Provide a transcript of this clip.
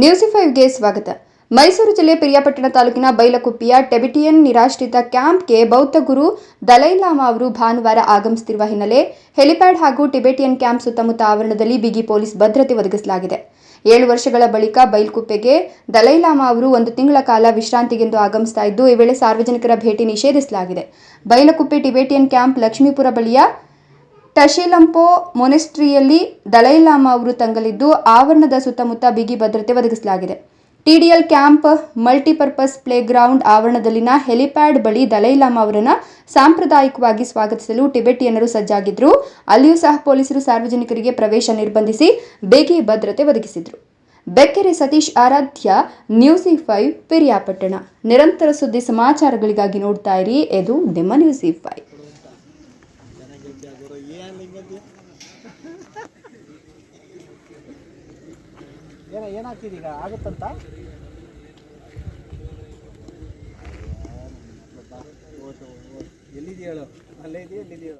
News ಫೈವ್ಗೆ ಸ್ವಾಗತ. ಮೈಸೂರು ಜಿಲ್ಲೆ ಪಿರಿಯಾಪಟ್ಟಣ ತಾಲೂಕಿನ ಬೈಲಕುಪ್ಪಿಯ ಟೆಬಿಟಿಯನ್ ನಿರಾಶ್ರಿತ ಕ್ಯಾಂಪ್ಗೆ ಬೌದ್ಧ ಗುರು ದಲೈಲಾಮಾ ಅವರು ಭಾನುವಾರ ಆಗಮಿಸುತ್ತಿರುವ ಹಿನ್ನೆಲೆ ಹೆಲಿಪ್ಯಾಡ್ ಹಾಗೂ ಟಿಬೆಟಿಯನ್ ಕ್ಯಾಂಪ್ ಸುತ್ತಮುತ್ತ ಆವರಣದಲ್ಲಿ ಬಿಗಿ ಪೊಲೀಸ್ ಭದ್ರತೆ ಒದಗಿಸಲಾಗಿದೆ. ಏಳು ವರ್ಷಗಳ ಬಳಿಕ ಬೈಲ್ಕುಪ್ಪೆಗೆ ದಲೈಲಾಮಾ ಅವರು ಒಂದು ತಿಂಗಳ ಕಾಲ ವಿಶ್ರಾಂತಿಗೆಂದು ಆಗಮಿಸ್ತಾ ಇದ್ದು, ಈ ವೇಳೆ ಸಾರ್ವಜನಿಕರ ಭೇಟಿ ನಿಷೇಧಿಸಲಾಗಿದೆ. ಬೈಲಕುಪ್ಪೆ ಟಿಬೆಟಿಯನ್ ಕ್ಯಾಂಪ್ ಲಕ್ಷ್ಮೀಪುರ ಬಳಿಯ ಟಶಿಲಂಪೋ ಮೊನೆಸ್ಟ್ರಿಯಲ್ಲಿ ದಲೈಲಾಮಾ ಅವರು ತಂಗಲಿದ್ದು ಆವರಣದ ಸುತ್ತಮುತ್ತ ಬಿಗಿ ಭದ್ರತೆ ಒದಗಿಸಲಾಗಿದೆ. ಟಿಡಿಎಲ್ ಕ್ಯಾಂಪ್ ಮಲ್ಟಿಪರ್ಪಸ್ ಪ್ಲೇಗ್ರೌಂಡ್ ಆವರಣದಲ್ಲಿನ ಹೆಲಿಪ್ಯಾಡ್ ಬಳಿ ದಲೈಲಾಮಾ ಅವರನ್ನು ಸಾಂಪ್ರದಾಯಿಕವಾಗಿ ಸ್ವಾಗತಿಸಲು ಟಿಬೆಟಿಯನ್ನರು ಸಜ್ಜಾಗಿದ್ದರು ಅಲ್ಲಿಯೂ ಸಹ ಪೊಲೀಸರು ಸಾರ್ವಜನಿಕರಿಗೆ ಪ್ರವೇಶ ನಿರ್ಬಂಧಿಸಿ ಬಿಗಿ ಭದ್ರತೆ ಒದಗಿಸಿದರು. Bekkere Satish Aradhya, news five, Periyapatna. ನಿರಂತರ ಸುದ್ದಿ ಸಮಾಚಾರಗಳಿಗಾಗಿ ನೋಡ್ತಾ ಇರಿ. ಇದು ನಿಮ್ಮ ನ್ಯೂಸಿ ಫೈವ್. ಏನ ಏನಾಗ್ತಿದೆ ಈಗ? ಆಗುತ್ತಂತ? ಎಲ್ಲಿದೆಯೇಳು ಅಲ್ಲೇ ಇದೆಯಾ? ಎಲ್ಲಿದೆಯೇಳು